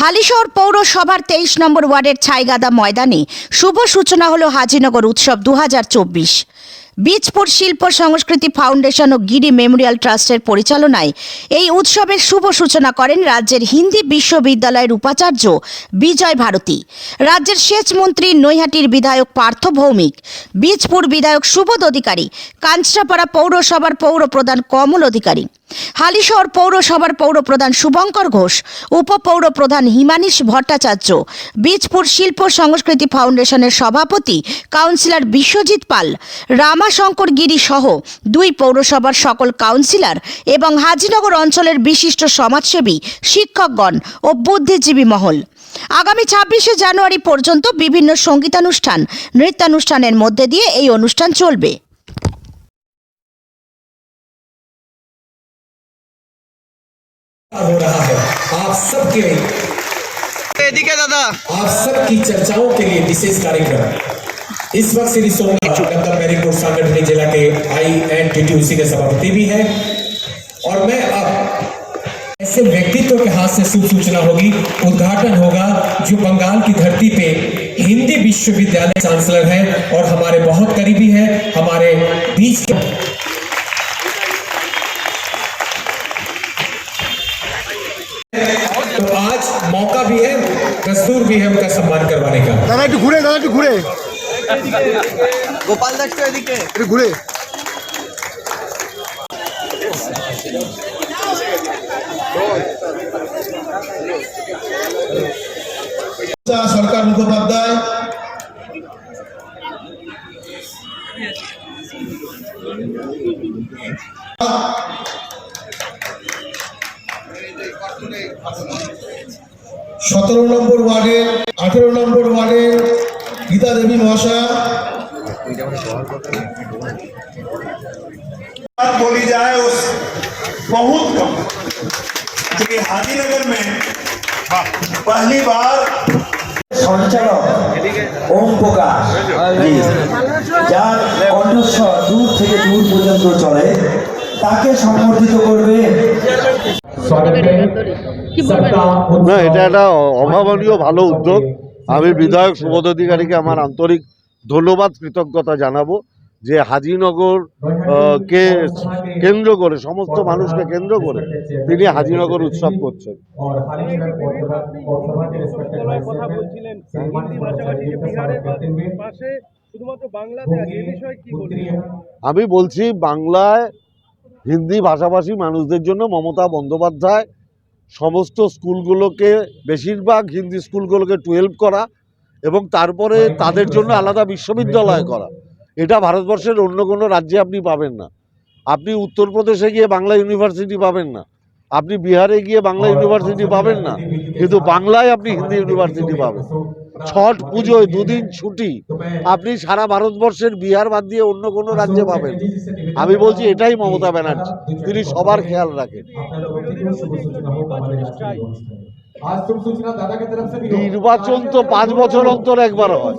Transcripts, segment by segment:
হালিশহর পৌরসভার তেইশ নম্বর ওয়ার্ডের ছাইগাদা ময়দানে শুভ সূচনা হলো হাজিনগর উৎসব দু হাজার চব্বিশ। বীজপুর শিল্প সংস্কৃতি ফাউন্ডেশন ও গিরি মেমোরিয়াল ট্রাস্টের পরিচালনায় এই উৎসবের শুভ সূচনা করেন রাজ্যের হিন্দি বিশ্ববিদ্যালয়ের উপাচার্য বিজয় ভারতী। রাজ্যের সেচ মন্ত্রী নৈহাটির বিধায়ক পার্থ ভৌমিক, বীজপুর বিধায়ক সুবোধ অধিকারী কাঞ্চরাপাড়া পৌরসভার পৌর প্রধান কমল অধিকারী। হালিশহর পৌরসভার পৌরপ্রধান শুভঙ্কর ঘোষ উপপৌর প্রধান হিমানিশ ভট্টাচার্য, বীজপুর শিল্প সংস্কৃতি ফাউন্ডেশনের সভাপতি কাউন্সিলর বিশ্বজিৎ পাল, রামাশঙ্কর গিরি সহ দুই পৌরসভার সকল কাউন্সিলর এবং হাজিনগর অঞ্চলের বিশিষ্ট সমাজসেবী, শিক্ষকগণ ও বুদ্ধিজীবী মহল। আগামী ছাব্বিশে জানুয়ারি পর্যন্ত বিভিন্ন সঙ্গীতানুষ্ঠান, নৃত্যানুষ্ঠানের মধ্যে দিয়ে এই অনুষ্ঠান চলবে। हो रहा है। आप सबके दादा। आप सबकी चर्चाओं के लिए विशेष कार्यक्रम। इस वक्त श्री सोमनाथ गंगा मैरीपुर सांगठनिक जिला के आई एन टी टी उसी के सभापति भी हैं। और मैं अब ऐसे व्यक्तित्व के हाथ से शुभ सूचना होगी। उद्घाटन होगा जो बंगाल की धरती पे हिंदी विश्वविद्यालय चांसलर है और हमारे बहुत करीबी है। हमारे बीच है दस्तूर भी है उनका सम्मान करवाने का দাদা একটু ঘুরে দাদা একটু ঘুরে গোপাল দাস তো এদিকে একটু ঘুরে সরকার মুখোপাধ্যায় সতেরো নম্বর ওয়ার্ডের আঠেরো নম্বর ওয়ার্ডের গীতা দেবী মহাশয় बात बोली जाए उस बहुत कम क्योंकि हाजीनगर में पहली बार সঞ্চালক ওম প্রকাশ জি, যার কণ্ঠস্বর দূর থেকে দূর পর্যন্ত চলে তাকে সম্বর্ধিত করবে स्वागत करें सबका না এটা একটা অভাবনীয় ভালো উদ্যোগ। আমি বিধায়ক সুবোধ অধিকারীকে আমার আন্তরিক ধন্যবাদ কৃতজ্ঞতা জানাব যে হাজিনগর কে কেন্দ্র করে সমস্ত মানুষকে কেন্দ্র করে তিনি হাজিনগর উৎসব করছেন। আমি বলছি বাংলায় হিন্দি ভাষাভাষী মানুষদের জন্য মমতা বন্দ্যোপাধ্যায় সমস্ত স্কুলগুলোকে বেশিরভাগ হিন্দি স্কুলগুলোকে টুয়েলভ করা এবং তারপরে তাদের জন্য আলাদা বিশ্ববিদ্যালয় করা। এটা ভারতবর্ষের অন্য কোনো রাজ্যে আপনি পাবেন না। আপনি উত্তরপ্রদেশে গিয়ে বাংলা ইউনিভার্সিটি পাবেন না। আপনি বিহারে গিয়ে বাংলা ইউনিভার্সিটি পাবেন না। কিন্তু বাংলায় আপনি হিন্দি ইউনিভার্সিটি পাবেন। ছট পুজোয় দুদিন ছুটি। আপনি সারা ভারতবর্ষের বিহার বাদ দিয়ে অন্য কোনো রাজ্যে পাবেন। আমি বলছি এটাই মমতা ব্যানার্জি। তিনি সবার খেয়াল রাখেন। নির্বাচন তো পাঁচ বছর অন্তর একবার হয়।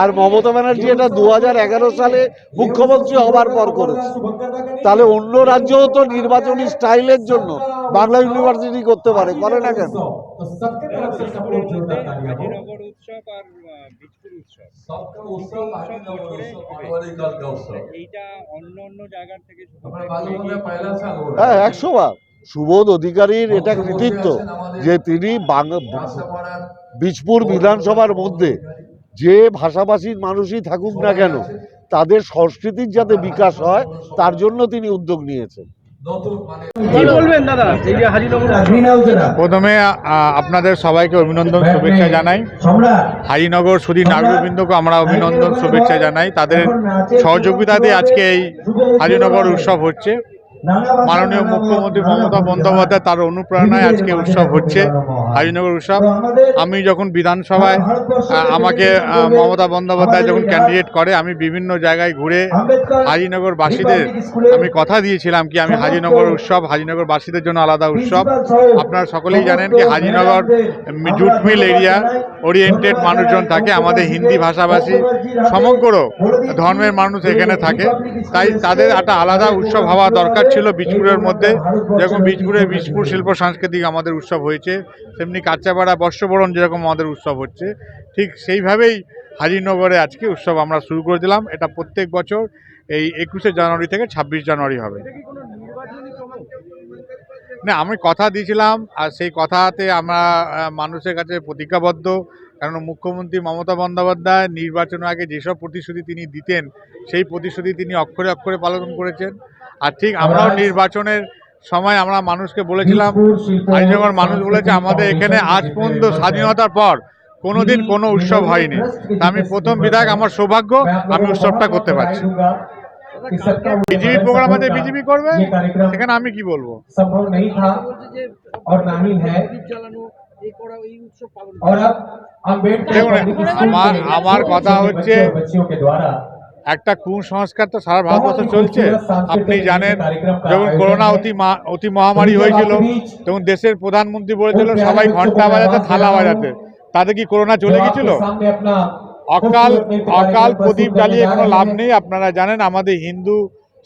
আর মমতা ব্যানার্জি এটা দু হাজার এগারো সালে মুখ্যমন্ত্রী হবার পর করেছে। তাহলে অন্য রাজ্যও তো নির্বাচনী স্টাইলের জন্য বাংলা ইউনিভার্সিটি করতে পারে করে না কেন? হ্যাঁ একশো বার। সুবোধ অধিকারীর এটা কৃতিত্ব যে তিনি বীজপুর বিধানসভার মধ্যে যে ভাষাভাষীর মানুষই থাকুক না কেন তাদের সংস্কৃতির যাতে বিকাশ হয় তার জন্য তিনি উদ্যোগ নিয়েছেন। বলবেন দাদা? এই যে হাজিনগর প্রথমে আপনাদের সবাইকে অভিনন্দন শুভেচ্ছা জানাই। সম্রাট। হাজিনগর সুদী নাগরিকবৃন্দকে আমরা অভিনন্দন শুভেচ্ছা জানাই। তাদের সহযোগিতাতে আজকে এই হাজিনগর উৎসব হচ্ছে। মাননীয় মুখ্যমন্ত্রী মমতা বন্দ্যোপাধ্যায় তার অনুপ্রেরণায় আজকে উৎসব হচ্ছে হাজিনগর উৎসব। আমি যখন বিধানসভায় আমাকে মমতা বন্দ্যোপাধ্যায় যখন ক্যান্ডিডেট করে আমি বিভিন্ন জায়গায় ঘুরে হাজিনগরবাসীদের আমি কথা দিয়েছিলাম কি আমি হাজিনগর উৎসব হাজিনগর বাসীদের জন্য আলাদা উৎসব। আপনারা সকলেই জানেন কি Hajinagar jute mill area oriented মানুষজন থাকে আমাদের হিন্দি ভাষাভাষী সমগ্র ধর্মের মানুষ এখানে থাকে। তাই তাদের একটা আলাদা উৎসব হওয়া দরকার ছিল বীজপুরের মধ্যে। যেরকম বীজপুরে বীজপুর শিল্প সাংস্কৃতিক আমাদের উৎসব হয়েছে, তেমনি কাঁচাপাড়া বর্ষবরণ যেরকম আমাদের উৎসব হচ্ছে, ঠিক সেইভাবেই হাজিনগরে আজকে উৎসব আমরা শুরু করে দিলাম। এটা প্রত্যেক বছর এই একুশে জানুয়ারি থেকে ছাব্বিশ জানুয়ারি হবে। না, আমি কথা দিয়েছিলাম, আর সেই কথাতে আমরা মানুষের কাছে প্রতিজ্ঞাবদ্ধ। কারণ মুখ্যমন্ত্রী মমতা বন্দ্যোপাধ্যায় নির্বাচনের আগে যেসব প্রতিশ্রুতি তিনি দিতেন, সেই প্রতিশ্রুতি তিনি অক্ষরে অক্ষরে পালন করেছেন। আর ঠিক আমরাও নির্বাচনের সময় আমরা মানুষকে বলেছিলাম আইনজগর মানুষ বলেছে আমাদের এখানে আজ পর্যন্ত স্বাধীনতার পর কোনোদিন কোনো উৎসব হয়নি। আমি প্রথম বিধায়ক আমার সৌভাগ্য আমি উৎসবটা করতে পারছি। বিজেপি প্রোগ্রাম আছে বিজেপি করবে সেখানে আমি কি বলব? দেখুন আমার আমার কথা হচ্ছে একটা কুসংস্কার তো সারা ভারতবর্ষে চলছে। আপনি জানেন, যখন করোনা অতি অতি মহামারী হয়েছিল, তখন দেশের প্রধানমন্ত্রী বলেছিল, সবাই ঘণ্টা বাজাতে, থালা বাজাতে। তাতে কি করোনা চলে গেছিল? অকাল অকাল প্রদীপ জ্বালিয়ে কোনো লাভ নেই। আপনারা জানেন, আমাদের হিন্দু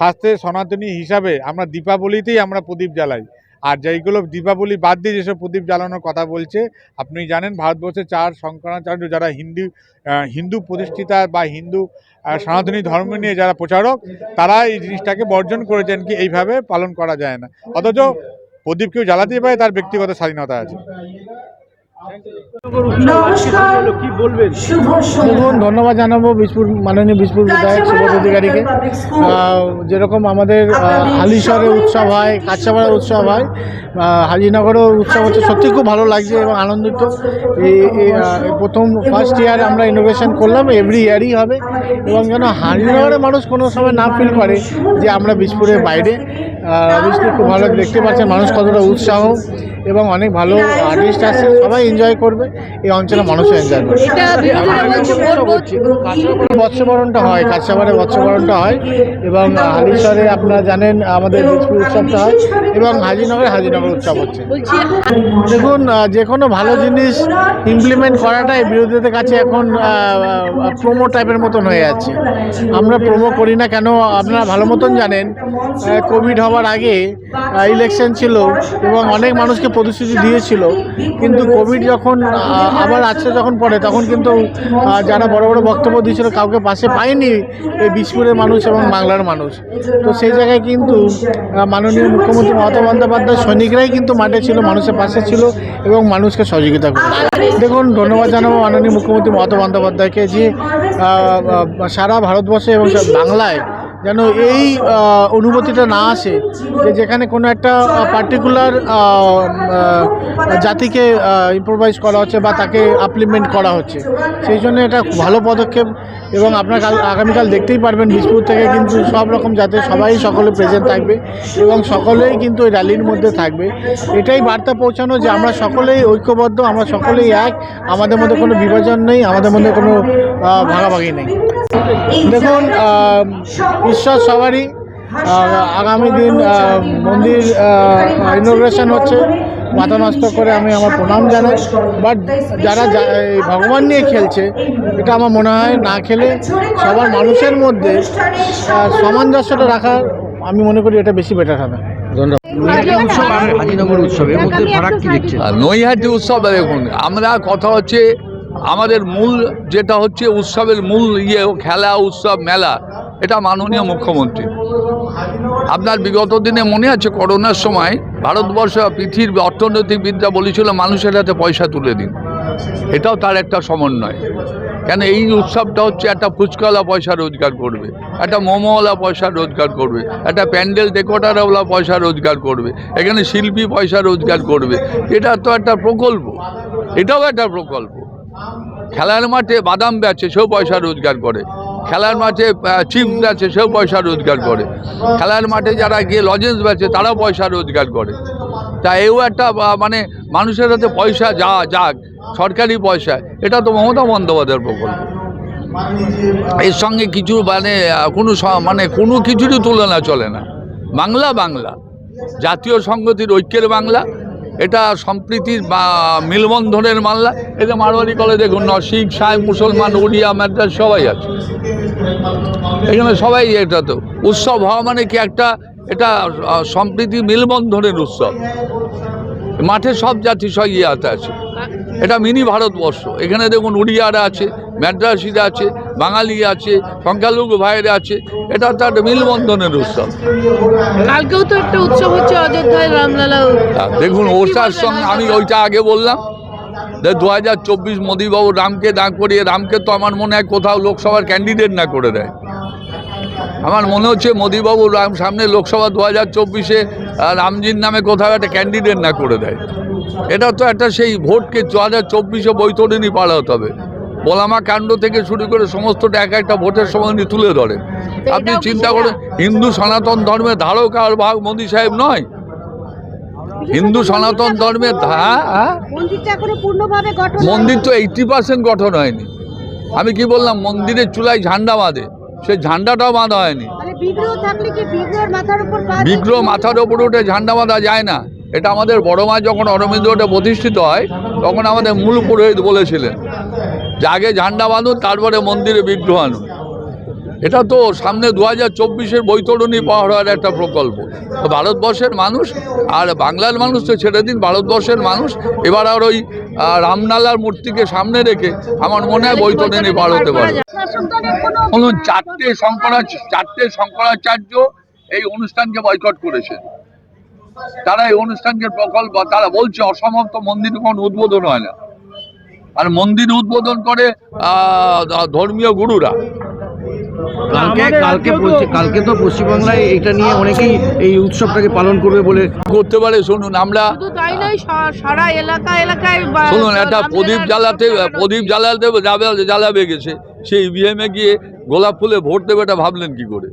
শাস্ত্রের সনাতনী হিসাবে আমরা দীপাবলিতেই আমরা প্রদীপ জ্বালাই। আর যেইগুলো দীপাবলি বাদ দিয়ে যেসব প্রদীপ জ্বালানোর কথা বলছে, আপনি জানেন ভারতবর্ষে চার শঙ্করাচার্য যারা হিন্দু হিন্দু প্রতিষ্ঠিতা বা হিন্দু সনাতনী ধর্ম নিয়ে যারা প্রচারক, তারা এই জিনিসটাকে বর্জন করেছেন কি এইভাবে পালন করা যায় না। অথচ প্রদীপ কেউ জ্বালাতেই পারে, তার ব্যক্তিগত স্বাধীনতা আছে। ধন্যবাদ জানাব বীজপুর মাননীয় বীজপুর বিধায়ক সুবোধ অধিকারীকে। যেরকম আমাদের হালিশহরে উৎসব হয় কাছাপাড়া উৎসব হয় হাজিনগরেও উৎসব হচ্ছে সত্যি খুব ভালো লাগছে এবং আনন্দিত। এই প্রথম ফার্স্ট ইয়ার আমরা ইনোভেশন করলাম এভরি ইয়ারই হবে। এবং যেন হাজিনগরের মানুষ কোনো সময় না ফিল করে যে আমরা বীজপুরের বাইরে। অবভিয়াসলি খুব ভালো দেখতে পাচ্ছেন মানুষ কতটা উৎসাহ। এবং অনেক ভালো আর্টিস্ট আছে সবাই এনজয় করবে এই অঞ্চলের মানুষও এনজয় করবে। বৎসবরণটা হয় কাছাবাড়ে বৎসবরণটা হয় এবং হালিশহরে আপনারা জানেন আমাদের বীজপুর উৎসবটা হয় এবং হাজিনগরে হাজিনগর উৎসব হচ্ছে। দেখুন যে কোনো ভালো জিনিস ইমপ্লিমেন্ট করাটাই বিরোধীদের কাছে এখন প্রোমো টাইপের মতন হয়ে যাচ্ছে। আমরা প্রোমো করি না কেন? আপনারা ভালো মতন জানেন কোভিড হওয়ার আগে ইলেকশন ছিল এবং অনেক মানুষকে প্রতিশ্রুতি দিয়েছিল। কিন্তু কোভিড যখন আবার আসছে যখন পড়ে তখন কিন্তু যারা বড় বড় বক্তব্য দিয়েছিল, কাউকে পাশে পায়নি এই বীজপুরের মানুষ এবং বাংলার মানুষ। তো সেই জায়গায় কিন্তু মাননীয় মুখ্যমন্ত্রী মমতা বন্দ্যোপাধ্যায় সৈনিকরাই কিন্তু মাঠে ছিল, মানুষের পাশে ছিল এবং মানুষকে সহযোগিতা করে। দেখুন, ধন্যবাদ জানাব মাননীয় মুখ্যমন্ত্রী মমতা বন্দ্যোপাধ্যায়কে যে সারা ভারতবর্ষে এবং বাংলায় যেন এই অনুভূতিটা না আসে যে যেখানে কোনো একটা পার্টিকুলার জাতিকে ইম্প্রোভাইজ করা হচ্ছে বা তাকে আপলিমেন্ট করা হচ্ছে। সেই জন্য এটা ভালো পদক্ষেপ এবং আপনার কাল, আগামীকাল দেখতেই পারবেন বিজপুর থেকে কিন্তু সব রকম জাতে সবাই সকলে প্রেজেন্ট থাকবে এবং সকলেই কিন্তু ওই র্যালির মধ্যে থাকবে। এটাই বার্তা পৌঁছানো যে আমরা সকলেই ঐক্যবদ্ধ, আমরা সকলেই এক, আমাদের মধ্যে কোনো বিভাজন নেই, আমাদের মধ্যে কোনো ভাগাভাগি নেই। দেখুন ঈশ্বর সবারই আগামী দিন মন্দির ইনোগ্রেশন হচ্ছে মাথা নষ্ট করে আমি আমার প্রণাম জানাই। বাট যারা ভগবান নিয়ে খেলছে এটা আমার মনে হয় না খেলে সবার মানুষের মধ্যে সামঞ্জস্যটা রাখা আমি মনে করি এটা বেশি বেটার হবে। আর নৈহাটি উৎসব দেখুন আমরা কথা হচ্ছে আমাদের মূল যেটা হচ্ছে উৎসবের মূল ইয়ে খেলা, উৎসব, মেলা, এটা মাননীয় মুখ্যমন্ত্রী। আপনার বিগত দিনে মনে আছে করোনার সময় ভারতবর্ষ পৃথিবীর অর্থনৈতিকবিদরা বলেছিল, মানুষের হাতে পয়সা তুলে দিন। এটাও তার একটা সমন্বয়। কেন এই উৎসবটা হচ্ছে একটা ফুচকাওয়ালা পয়সা রোজগার করবে, একটা মোমোওয়ালা পয়সা রোজগার করবে, একটা প্যান্ডেল ডেকোরেটারওয়ালা পয়সা রোজগার করবে, এখানে শিল্পী পয়সা রোজগার করবে। এটা তো একটা প্রকল্প। এটাও একটা প্রকল্প। খেলার মাঠে বাদাম বেচে সেও পয়সা রোজগার করে। খেলার মাঠে চিপস বেচে সেও পয়সা রোজগার করে। খেলার মাঠে যারা গিয়ে লজেন্স বেচে তারাও পয়সা রোজগার করে। তা এও একটা মানে মানুষের হাতে পয়সা যা যাক, সরকারি পয়সা, এটা তো মমতা বন্দ্যোপাধ্যায়ের প্রকল্প। এর সঙ্গে কিছু মানে কোনো মানে কোনো কিছুরই তুলনা চলে না। বাংলা বাংলা। জাতীয় সংগতির ঐক্যের বাংলা। এটা সম্প্রীতির মিলবন্ধনের মাল্লা এটা মারোয়ারি কলে দেখুন শিখ সাহেব মুসলমান, উড়িয়া, মাদ্রাস, সবাই আছে। এখানে সবাই এটা তো। উৎসব হওয়া মানে কি একটা, এটা সম্প্রীতি মিলবন্ধনের উৎসব। মাঠে সব জাতি সব ইয়েতে আছে। এটা মিনি ভারতবর্ষ। এখানে দেখুন উড়িয়ারা আছে ম্যাড্রাসিরা আছে বাঙালি আছে সংখ্যালঘু ভাইরা আছে এটা তো একটা মিলবন্ধনের উৎসব। কালকেও তো একটা উৎসব হচ্ছে অযোধ্যায় রামলালা দেখুন ওটার সঙ্গে আমি ওইটা আগে বললাম। যে দু হাজার চব্বিশ মোদীবাবু রামকে দাঁড় করিয়ে রামকে তো আমার মনে হয় কোথাও লোকসভার ক্যান্ডিডেট না করে দেয়। আমার মনে হচ্ছে মোদীবাবু রাম সামনে লোকসভা দু হাজার চব্বিশে রামজির নামে কোথাও একটা ক্যান্ডিডেট না করে দেয়। এটা তো একটা সেই ভোটকে দু হাজার চব্বিশে বৈতরণী পালাতে হবে। বোলামা কাণ্ড থেকে শুরু করে সমস্তটা এক একটা ভোটের সময় উনি তুলে ধরেন। আপনি চিন্তা করেন হিন্দু সনাতন ধর্মের ধারক আর ভাগ মোদী সাহেব নয়। হিন্দু সনাতন ধর্মের হ্যাঁ? মন্দির তো এইটটি পার্সেন্ট গঠন হয়নি। আমি কি বললাম মন্দিরের চূড়ায় ঝান্ডা বাঁধে সে ঝান্ডাটাও বাঁধা হয়নি। মানে বিগ্রহ মাথার উপর বিগ্রহ মাথার ওপরে উঠে ঝান্ডা বাঁধা যায় না। এটা আমাদের বড় মা যখন অরবিন্দ ওটা প্রতিষ্ঠিত হয়, তখন আমাদের মূল পুরোহিত বলেছিলেন যে আগে ঝান্ডা বাঁধুন, তারপরে মন্দিরে বিগ্রহ আনুন। এটা তো সামনে দু হাজার চব্বিশের বৈতরণী হওয়ার একটা প্রকল্প। তো ভারতবর্ষের মানুষ, আর বাংলার মানুষ তো ছেড়ে দিন, ভারতবর্ষের মানুষ, এবার আর ওই রামনালার মূর্তিকে সামনে রেখে আমার মনে হয় বৈতরণী পার হতে পারে। চারটে শঙ্করাচ, চারটে শঙ্করাচার্য এই অনুষ্ঠানকে বয়কট করেছে তারা এই অনুষ্ঠানকে প্রকল্প তারা বলছে অসমাপ্ত মন্দির কোন উদ্বোধন হয় না। আর মন্দির উদ্বোধন করে আহ, ধর্মীয় গুরুরা। কালকে কালকে কালকে তো পশ্চিমবাংলায় এটা নিয়ে অনেকেই এই উৎসবটাকে পালন করবে বলে করতে পারে শুনুন আমরা তাই নয় সারা এলাকা এলাকায় শুনুন একটা প্রদীপ জ্বালাতে প্রদীপ জ্বালাতে যাবে জ্বালাবে গেছে। সেই ইভিএমে গিয়ে গোলাপ ফুলে ভোট দেবে এটা ভাবলেন কি করে?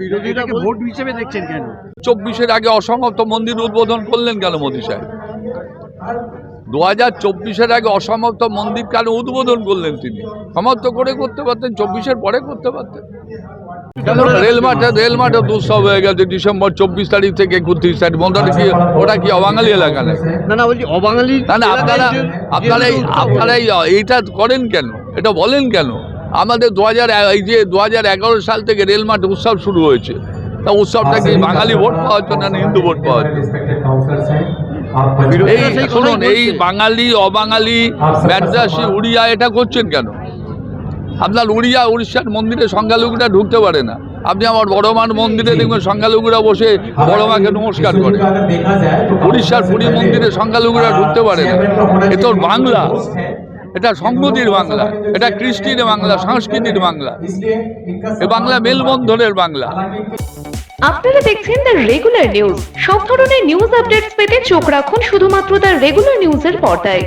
বিরোধীরা ভোট হিসেবে দেখছেন কেন? চব্বিশের আগে অসমাপ্ত মন্দির উদ্বোধন করলেন কেন মোদী সাহেব? দু হাজার চব্বিশের আগে অসমাপ্ত মন্দির কেন উদ্বোধন করলেন তিনি? সমাপ্ত করে করতে পারতেন চব্বিশের পরে করতে পারতেন। রেল মাঠে রেল মাঠে দুঃসব হয়ে গেছে ডিসেম্বর চব্বিশ তারিখ থেকে একত্রিশ তারিখ মন্দির কি ওটা কি অবাঙালি এলাকা না না বলছি অবাঙালি না না আপনারা আপনারা এই আপনারা এই এইটা করেন কেন? এটা বলেন কেন? আমাদের দু হাজার এই যে দু হাজার এগারো সাল থেকে রেলমাঠ উৎসব শুরু হয়েছে। তা উৎসবটা কি বাঙালি ভোট পাওয়া জন্য না হিন্দু ভোট পাওয়া জন্য এই শুনুন এই বাঙালি অবাঙালি ম্যাড্রাসি উড়িয়া এটা করছেন কেন? আপনার উড়িয়া উড়িষ্যার মন্দিরে সংখ্যালঘুরা ঢুকতে পারে না। আপনি আমার বড়মান মন্দিরে দেখবেন সংখ্যালঘুরা বসে বড় মাকে নমস্কার করে। উড়িষ্যার পুরী মন্দিরে সংখ্যালঘুরা ঢুকতে পারে না। এ তোর বাংলা। এটা সংগতির বাংলা, এটা কৃষ্টির বাংলা, সংস্কৃতির বাংলা। এ বাংলা মেলবন্ধনের বাংলা। আপনারা দেখছেন দ্য রেগুলার নিউজ সব ধরনের নিউজ আপডেটস পেতে চোখ রাখুন শুধুমাত্র দ্য রেগুলার নিউজের পর্দায়।